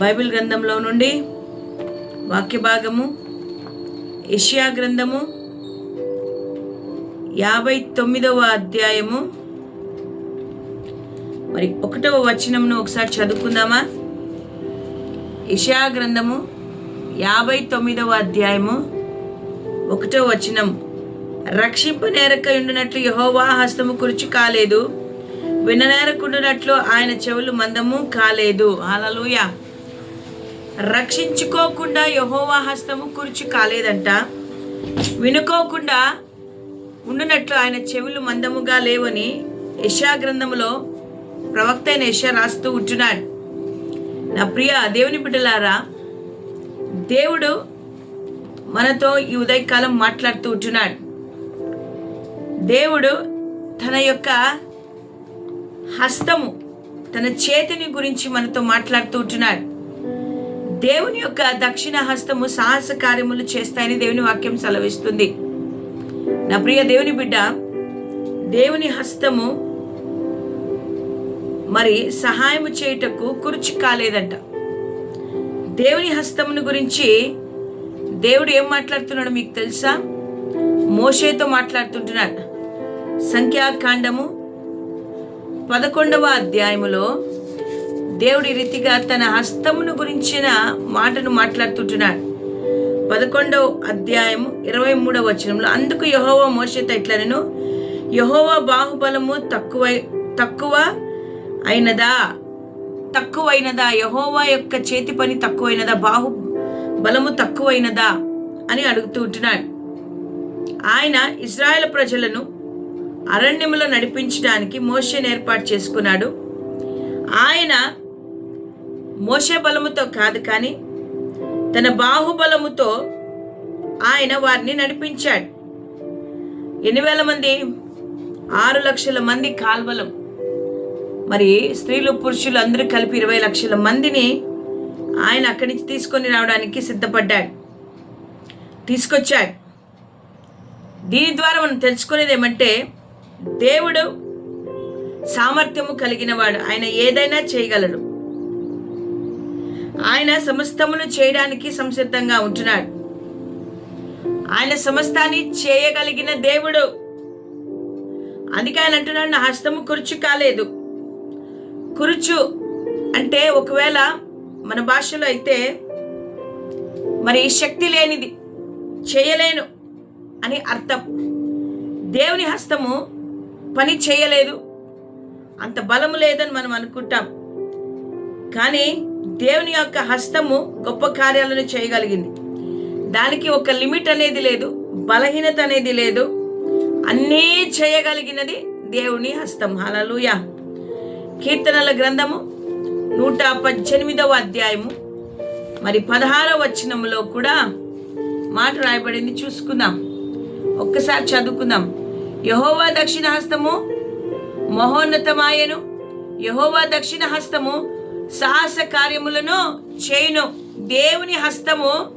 Bible గ్రంథంలో నుండి వాక్య భాగము యెషయా గ్రంథము యాభై తొమ్మిదవ అధ్యాయము. మరి ఒకటవ వచనంను ఒకసారి చదువుకుందామా? యెషయా గ్రంథము యాభై తొమ్మిదవ అధ్యాయము ఒకటో వచనం. రక్షింపు నేరక ఉండినట్లు యహోవా హస్తము కురుచి కాలేదు. విననేరకుండునట్లు ఆయన చెవులు మందము కాలేదు. అలలుయా రక్షించుకోకుండా యహోవా హస్తము కూర్చు కాలేదంట. వినుకోకుండా ఉండునట్లు ఆయన చెవులు మందముగా లేవని యశా గ్రంథములో ప్రవక్త అయిన యశ రాస్తూ ఉంటున్నాడు. నా ప్రియ దేవుని బిడ్డలారా దేవుడు మనతో ఈ ఉదయకాలం మాట్లాడుతూ ఉంటున్నాడు. దేవుడు తన యొక్క హస్తము తన చేతిని గురించి మనతో మాట్లాడుతూ ఉంటున్నాడు. దేవుని యొక్క దక్షిణ హస్తము సాహస కార్యములు చేస్తాయని దేవుని వాక్యం సెలవిస్తుంది. నా ప్రియ దేవుని బిడ్డ దేవుని హస్తము మరి సహాయము చేయుటకు కురుచి కాలేదంట. దేవుని హస్తమును గురించి దేవుడు ఏం మాట్లాడుతున్నాడు మీకు తెలుసా? మోషేతో మాట్లాడుతుంటున్నాడు. సంఖ్యాకాండము పదకొండవ అధ్యాయములో దేవుడి రీతిగా తన హస్తమును గురించిన మాటను మాట్లాడుతుంటున్నాడు. పదకొండవ అధ్యాయము ఇరవై మూడవ వచనంలో అందుకు యహోవా మోషేత ఇట్లనను యహోవా బాహుబలము తక్కువ తక్కువ అయినదా? తక్కువైనదా? యహోవా యొక్క చేతి పని తక్కువైనదా? బాహు బలము తక్కువైనదా? అని అడుగుతూ ఉంటున్నాడు. ఆయన ఇజ్రాయెల్ ప్రజలను అరణ్యములో నడిపించడానికి మోషన్ ఏర్పాటు చేసుకున్నాడు. ఆయన మోసే బలముతో కాదు కానీ తన బాహుబలముతో ఆయన వారిని నడిపించాడు. ఎన్ని వేల మంది? ఆరు లక్షల మంది కాల్వలం. మరి స్త్రీలు పురుషులు అందరూ కలిపి ఇరవై లక్షల మందిని ఆయన అక్కడి నుంచి తీసుకొని రావడానికి సిద్ధపడ్డాడు. తీసుకొచ్చాడు. దీని ద్వారా మనం తెలుసుకునేది ఏమంటే దేవుడు సామర్థ్యము కలిగినవాడు ఆయన ఏదైనా చేయగలడు. ఆయన సమస్తమును చేయడానికి సంసిద్ధంగా ఉంటున్నాడు. ఆయన సమస్తాన్ని చేయగలిగిన దేవుడు. అందుకే ఆయన అంటున్నాడు నా హస్తము కురుచు కాలేదు. కురుచు అంటే ఒకవేళ మన భాషలో అయితే మరి శక్తి లేనిది చేయలేను అని అర్థం. దేవుని హస్తము పని చేయలేదు. అంత బలము లేదని మనం అనుకుంటాం. కానీ దేవుని యొక్క హస్తము గొప్ప కార్యాలను చేయగలిగింది. దానికి ఒక లిమిట్ అనేది లేదు బలహీనత అనేది లేదు. అన్నీ చేయగలిగినది దేవుని హస్తం. హలలుయ కీర్తనల గ్రంథము నూట పద్దెనిమిదవ అధ్యాయము. మరి పదహారవ వచనంలో కూడా మాట రాయబడింది. చూసుకుందాం. ఒక్కసారి చదువుకుందాం. యహోవా దక్షిణ హస్తము మహోన్నతమాయను. యహోవా దక్షిణ హస్తము సాహస కార్యములను చేయను. దేవుని హస్తము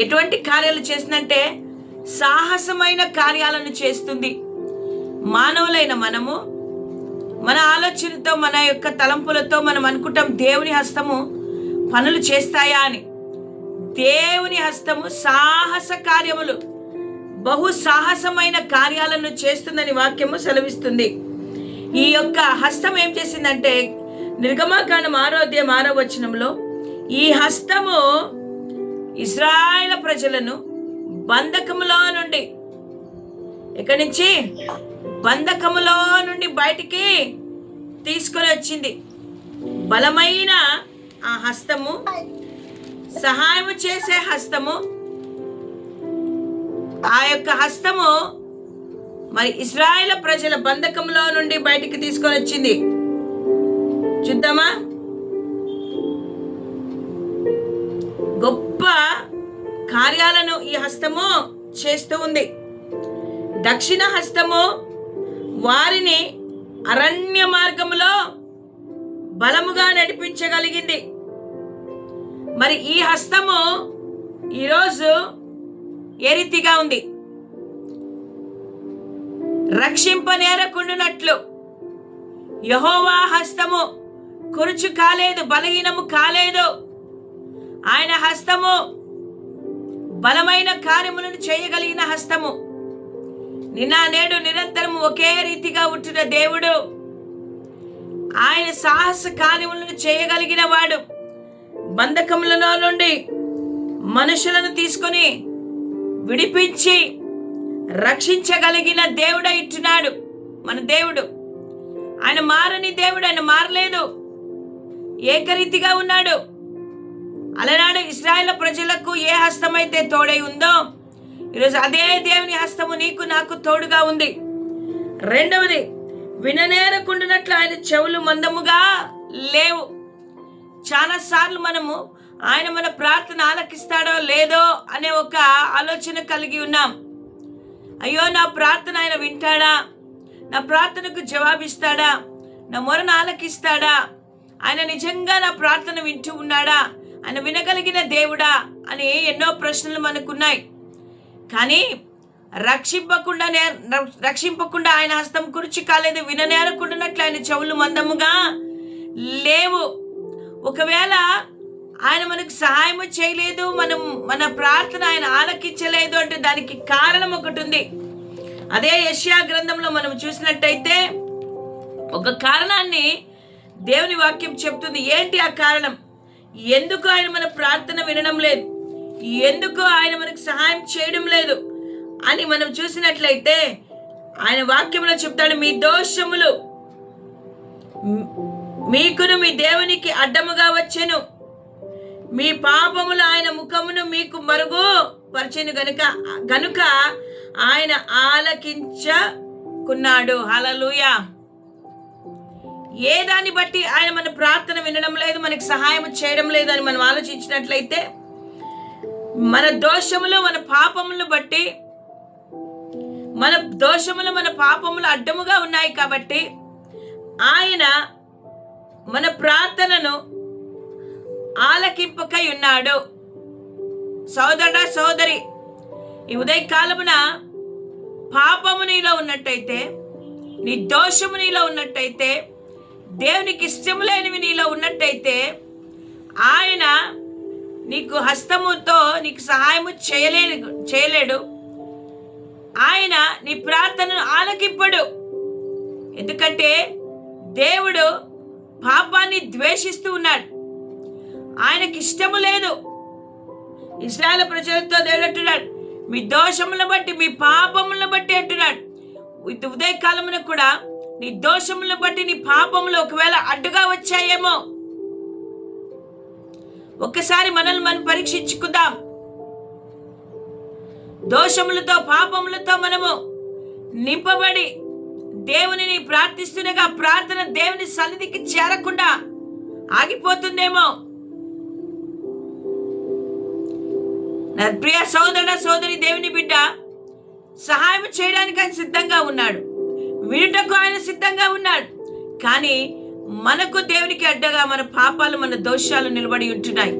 ఎటువంటి కార్యాలు చేసిందంటే సాహసమైన కార్యాలను చేస్తుంది. మానవులైన మనము మన ఆలోచనతో మన యొక్క తలంపులతో మనం అనుకుంటాం దేవుని హస్తము పనులు చేస్తాయా అని. దేవుని హస్తము సాహస కార్యములు బహు సాహసమైన కార్యాలను చేస్తుందని వాక్యము సెలవిస్తుంది. ఈ యొక్క హస్తం ఏం చేసిందంటే నిర్గమాకాండం ఆరోధ్యం ఆరో వచనంలో ఈ హస్తము ఇస్రాయల ప్రజలను బంధకములో నుండి ఎక్కడి నుంచి? బంధకములో నుండి బయటికి తీసుకొని వచ్చింది. బలమైన ఆ హస్తము సహాయము చేసే హస్తము ఆ యొక్క హస్తము మరి ఇస్రాయేల్ ప్రజల బంధకంలో నుండి బయటికి తీసుకొని వచ్చింది. చూద్దామా? గొప్ప కార్యాలను ఈ హస్తము చేస్తూ ఉంది. దక్షిణ హస్తము వారిని అరణ్య మార్గములో బలముగా నడిపించగలిగింది. మరి ఈ హస్తము ఈరోజు ఏ రీతిగా ఉంది? రక్షింపనేరకుండునట్లు యహోవా హస్తము కురుచు కాలేదు బలహీనము కాలేదు. ఆయన హస్తము బలమైన కార్యములను చేయగలిగిన హస్తము. నిన్న నేడు నిరంతరము ఒకే రీతిగా ఉంటున్న దేవుడు. ఆయన సాహస కార్యములను చేయగలిగిన వాడు. బంధకములలో నుండి మనుషులను తీసుకొని విడిపించి రక్షించగలిగిన దేవుడ ఇట్టున్నాడు మన దేవుడు. ఆయన మారని దేవుడు ఆయన మారలేదు. ఏకరీతిగా ఉన్నాడు. అలనాడు ఇస్రాయేల్ ప్రజలకు ఏ హస్తమైతే తోడై ఉందో ఈరోజు అదే దేవుని హస్తము నీకు నాకు తోడుగా ఉంది. రెండవది విననేరకుండానట్లు ఆయన చెవులు మందముగా లేవు. చాలా సార్లు మనము ఆయన మన ప్రార్థన ఆలకిస్తాడో లేదో అనే ఒక ఆలోచన కలిగి ఉన్నాం. అయ్యో నా ప్రార్థన ఆయన వింటాడా? నా ప్రార్థనకు జవాబిస్తాడా? నా మొరను ఆలకిస్తాడా? ఆయన నిజంగా నా ప్రార్థన వింటూ ఉన్నాడా? ఆయన వినగలిగిన దేవుడా? అని ఎన్నో ప్రశ్నలు మనకున్నాయి. కానీ రక్షింపకుండా రక్షింపకుండా ఆయన హస్తం కురిచి కాలేదు విననేరకుండానట్లు ఆయన చెవులు మందముగా లేవు. ఒకవేళ ఆయన మనకు సహాయం చేయలేదు మనం మన ప్రార్థన ఆయన ఆలకించలేదు అంటే దానికి కారణం ఒకటి ఉంది. అదే యష్యా గ్రంథంలో మనం చూసినట్టయితే ఒక కారణాన్ని దేవుని వాక్యం చెప్తుంది ఏంటి ఆ కారణం? ఎందుకు ఆయన మన ప్రార్థన వినడం లేదు? ఎందుకు ఆయన మనకు సహాయం చేయడం లేదు? అని మనం చూసినట్లయితే ఆయన వాక్యంలో చెప్తాడు మీ దోషములు మీకును మీ దేవునికి అడ్డముగా వచ్చెను. మీ పాపములు ఆయన ముఖమును మీకు మరుగు పరిచెను గనుక గనుక ఆయన ఆలకించకున్నాడు. హలలుయా ఏ దాన్ని బట్టి ఆయన మన ప్రార్థన వినడం లేదు మనకి సహాయం చేయడం లేదు అని మనం ఆలోచించినట్లయితే మన దోషములు మన పాపములు బట్టి మన దోషములు మన పాపములు అడ్డముగా ఉన్నాయి కాబట్టి ఆయన మన ప్రార్థనను ఆలకింపకై ఉన్నాడు. సోదర సోదరి ఈ ఉదయకాలమున పాపము నీలో ఉన్నట్టయితే నీ దోషము నీలో ఉన్నట్టయితే దేవునికి ఇష్టం లేనివి నీలో ఉన్నట్టయితే ఆయన నీకు హస్తముతో నీకు సహాయము చేయలేని చేయలేడు. ఆయన నీ ప్రార్థనను ఆలకింపడు. ఎందుకంటే దేవుడు పాపాన్ని ద్వేషిస్తూ ఉన్నాడు. ఆయనకి ఇష్టము లేదు. ఇస్రాయల్ ప్రజలతో దేవుడు అంటున్నాడు మీ దోషములను బట్టి మీ పాపములను బట్టి అంటున్నాడు. ఉదయకాలమున కూడా నీ దోషములను బట్టి నీ పాపములు ఒకవేళ అడ్డుగా వచ్చాయేమో. ఒక్కసారి మనల్ని మనం పరీక్షించుకుందాం. దోషములతో పాపములతో మనము నింపబడి దేవునిని ప్రార్థిస్తుండగా ప్రార్థన దేవుని సన్నిధికి చేరకుండా ఆగిపోతుందేమో. నా ప్రియ సోదరుడ సోదరి దేవుని బిడ్డ సహాయం చేయడానికి ఆయన సిద్ధంగా ఉన్నాడు. వినుటకు ఆయన సిద్ధంగా ఉన్నాడు. కానీ మనకు దేవునికి అడ్డగా మన పాపాలు మన దోషాలు నిలబడి ఉంటున్నాయి.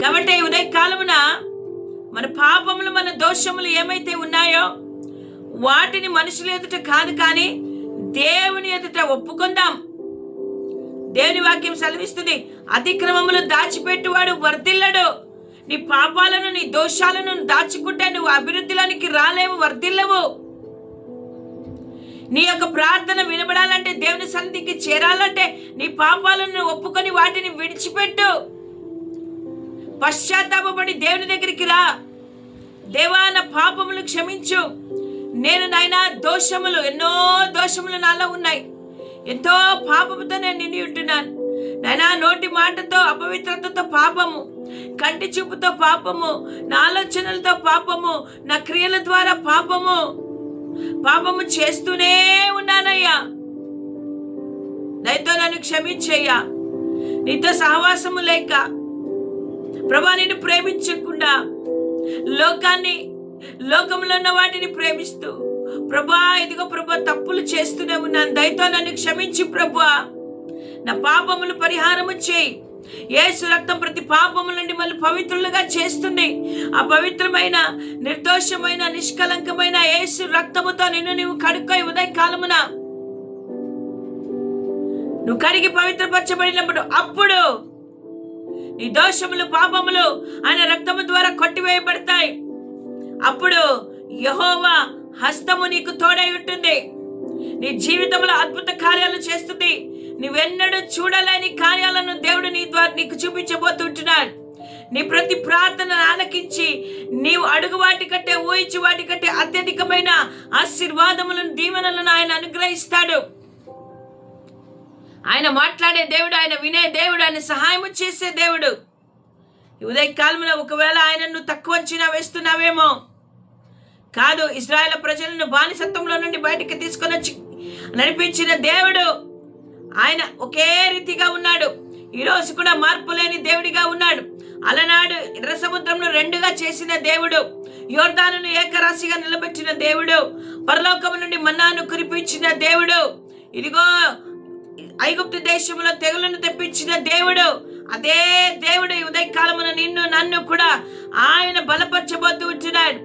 కాబట్టి ఉదయ కాలమున మన పాపములు మన దోషములు ఏమైతే ఉన్నాయో వాటిని మనుషుల ఎదుట కాదు కానీ దేవుని ఎదుట ఒప్పుకుందాం. దేవుని వాక్యం సెలవిస్తుంది అతిక్రమములు దాచిపెట్టువాడు వర్ధిల్లడు. నీ పాపాలను నీ దోషాలను దాచుకుంటే నువ్వు అభివృద్ధిలోనికి రాలేవు వర్ధిల్లవు. నీ యొక్క ప్రార్థన వినబడాలంటే దేవుని సంధికి చేరాలంటే నీ పాపాలను ఒప్పుకొని వాటిని విడిచిపెట్టు. పశ్చాత్తాపడి దేవుని దగ్గరికి రా. దేవా నా పాపములు క్షమించు. నేను నాయన దోషములు ఎన్నో దోషములు నాలో ఉన్నాయి. ఎంతో పాపముతో నేను నిండి ఉంటున్నాను. నాయనా నోటి మాటతో అపవిత్రతతో పాపము కంటి చూపుతో పాపము నా ఆలోచనలతో పాపము నా క్రియల ద్వారా పాపము. పాపము చేస్తూనే ఉన్నానయ్యా. దయతో నన్ను క్షమించయ్యా. నీతో సహవాసము లేక ప్రభా నిన్ను ప్రేమించకుండా లోకాన్ని లోకంలో ఉన్న వాటిని ప్రేమిస్తూ ప్రభా ఇదిగో ప్రభా తప్పులు చేస్తూనే ఉన్నాను. దయతో నన్ను క్షమించి ప్రభా. నా పాపములు పరిహారము చేయి. ఏసు సురక్తం ప్రతి పాపం పవిత్రులుగా చేస్తుంది. ఆ పవిత్రమైన నిర్దోషమైన నిష్కలంకమైన యేసు రక్తముతో నిన్ను నీవు కడుక్కోయి ఉదయ కాలమున నువ్వు కడిగి పవిత్రపరచబడినప్పుడు అప్పుడు నీ దోషములు పాపములు ఆయన రక్తము ద్వారా కొట్టివేయబడతాయి. అప్పుడు యహోవా హస్తము నీకు తోడై ఉంటుంది. నీ జీవితంలో అద్భుత కార్యాలు చేస్తుంది. నువ్వెన్నడూ చూడలేని కార్యాలను దేవుడు నీ ద్వారా నీకు చూపించబోతుంటున్నాడు. నీ ప్రతి ప్రార్థన ఆలకించి నీవు అడుగు వాటి కంటే ఊహించి వాటి కంటే అత్యధికమైన ఆశీర్వాదములను దీవెనలను ఆయన అనుగ్రహిస్తాడు. ఆయన మాట్లాడే దేవుడు ఆయన వినే దేవుడు ఆయన సహాయము చేసే దేవుడు. ఈ ఉదయకాలంలో ఒకవేళ ఆయనను తక్కువ అంచనా వేస్తున్నావేమో. కాదు ఇజ్రాయెల్ ప్రజలను బానిసత్వంలో నుండి బయటికి తీసుకొని వచ్చి నడిపించిన దేవుడు ఆయన ఒకే రీతిగా ఉన్నాడు. ఈరోజు కూడా మార్పు లేని దేవుడిగా ఉన్నాడు. అలనాడు ఎర్ర సముద్రంను రెండుగా చేసిన దేవుడు యోర్దానును ఏకరాశిగా నిలబెట్టిన దేవుడు పరలోకము నుండి మన్నాను కురిపించిన దేవుడు ఇదిగో ఐగుప్తు దేశంలో తెగులను తెప్పించిన దేవుడు అదే దేవుడు ఉదయకాలమున నిన్ను నన్ను కూడా ఆయన బలపరచబోతూ ఉంటున్నాడు.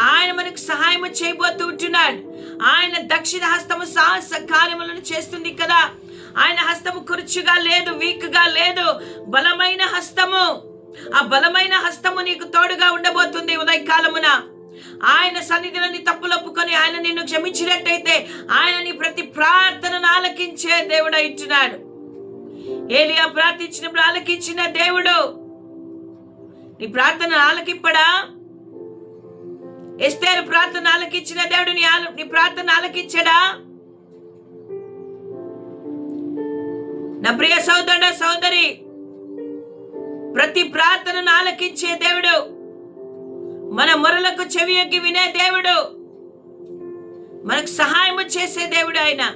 ఆయన మనకు సహాయం చేయబోతూ ఉంటున్నాడు. ఆయన దక్షిణ హస్తము సాహస కార్యములను చేస్తుంది కదా. ఆయన హస్తము కురుచుగా లేదు వీక్గా లేదు బలమైన హస్తము. ఆ బలమైన హస్తము నీకు తోడుగా ఉండబోతుంది ఉదయకాలమున. ఆయన సన్నిధిలో నీ తప్పులు ఒప్పుకొని ఆయన నిన్ను క్షమించినట్టయితే ఆయన నీ ప్రతి ప్రార్థనను ఆలకించే దేవుడు ఇచ్చినాడు ఏలియా ప్రార్థించినప్పుడు ఆలకించిన దేవుడు నీ ప్రార్థన ఆలకింపడా? ఎస్తేరు ప్రార్థన ఆలకించిన దేవుడు నీ ఆల నీ ప్రార్థన ఆలకించడా? నా ప్రియ సోదరుడు సోదరి ప్రతి ప్రార్థనను ఆలకించే దేవుడు. మన మొరలకు చెవి ఎక్కి వినే దేవుడు. మనకు సహాయం చేసే దేవుడు ఆయన.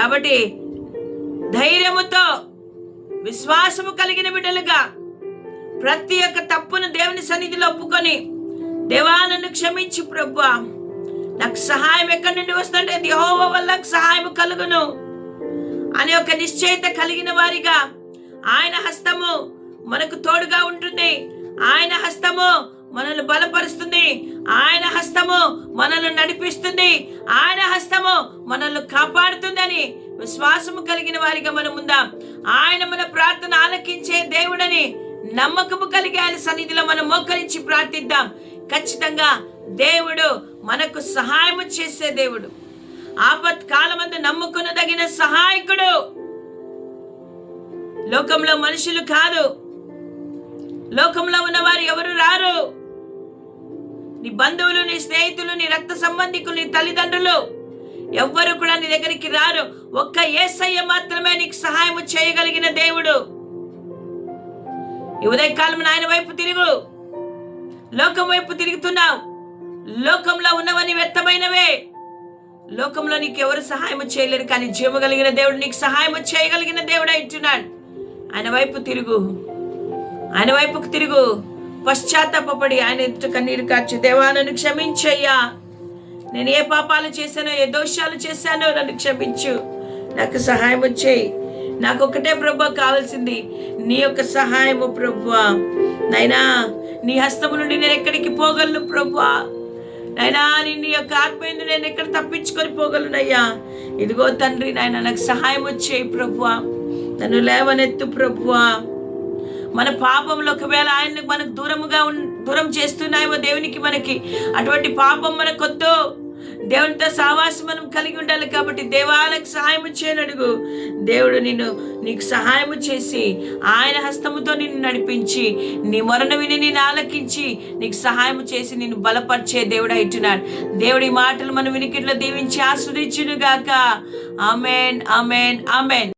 కాబట్టి ధైర్యముతో విశ్వాసము కలిగిన బిడ్డలుగా ప్రతి ఒక్క తప్పును దేవుని సన్నిధిలో ఒప్పుకొని దేవా నన్ను క్షమించి ప్రభు నాకు సహాయం ఎక్కడి నుండి వస్తుంటే యెహోవా వల్ల నాకు సహాయం కలుగును. అనే ఒక నిశ్చయిత కలిగిన వారిగా ఆయన హస్తము మనకు తోడుగా ఉంటుంది ఆయన హస్తము మనల్ని బలపరుస్తుంది. ఆయన హస్తము మనల్ని నడిపిస్తుంది. ఆయన హస్తము మనల్ని కాపాడుతుందని విశ్వాసము కలిగిన వారిగా మనం ఉందాం. ఆయన మన ప్రార్థన ఆలకించే దేవుడని నమ్మకము కలిగి ఆయన సన్నిధిలో మనం మోకరించి ప్రార్థిద్దాం. ఖచ్చితంగా దేవుడు మనకు సహాయము చేసే దేవుడు. ఆపత్ కాలమందు నమ్ముకునదగిన సహాయకుడు. లోకంలో మనుషులు కాదు. లోకంలో ఉన్నవారు ఎవరు రారు? నీ బంధువులు నీ స్నేహితులు నీ రక్త సంబంధికులు నీ తల్లిదండ్రులు ఎవ్వరు కూడా నీ దగ్గరికి రారు. ఒక్క ఏసయ్య మాత్రమే నీకు సహాయం చేయగలిగిన దేవుడు. ఈ ఉదయకాలం ఆయన వైపు తిరుగు. లోకం వైపు తిరుగుతున్నావు. లోకంలో ఉన్నవని వ్యర్థమైనవే. లోకంలో నీకు ఎవరు సహాయం చేయలేరు కానీ జీవగలిగిన దేవుడు నీకు సహాయం చేయగలిగిన దేవుడు అంటున్నాడు ఆయన వైపు తిరుగు. ఆయన వైపుకు తిరుగు. పశ్చాత్తాపడి ఆయన ఎదుట కన్నీరు కార్చి దేవా నన్ను క్షమించయ్యా. నేను ఏ పాపాలు చేశానో ఏ దోషాలు చేశానో నన్ను క్షమించు. నాకు సహాయం వచ్చేయి. నాకు ఒకటే ప్రభు కావాల్సింది. నీ యొక్క సహాయము ప్రభు. నైనా నీ హస్తము నుండి నేను ఎక్కడికి పోగలను ప్రభు? నైనా నీ నీ యొక్క ఆత్మీయందు నేను ఎక్కడ తప్పించుకొని పోగలనయ్యా? ఇదిగో తండ్రి నాయన నాకు సహాయం వచ్చేయి ప్రభు. నన్ను లేవనెత్తు ప్రభువా మన పాపంలో ఒకవేళ ఆయన మనకు దూరముగా దూరం చేస్తున్నాయేమో దేవునికి మనకి అటువంటి పాపం మనకొద్దు. దేవునితో సావాసం మనం కలిగి ఉండాలి కాబట్టి దేవాలకు సహాయం చేయని అడుగు. దేవుడు నిన్ను నీకు సహాయం చేసి ఆయన హస్తముతో నిన్ను నడిపించి నీ మొరను విని నేను ఆలకించి నీకు సహాయం చేసి నిన్ను బలపరిచే దేవుడు అంటున్నాడు దేవుడి మాటలు మన వినికిట్లో దీవించి ఆస్వాదించును గాక ఆమెన్ ఆమెన్ ఆమెన్.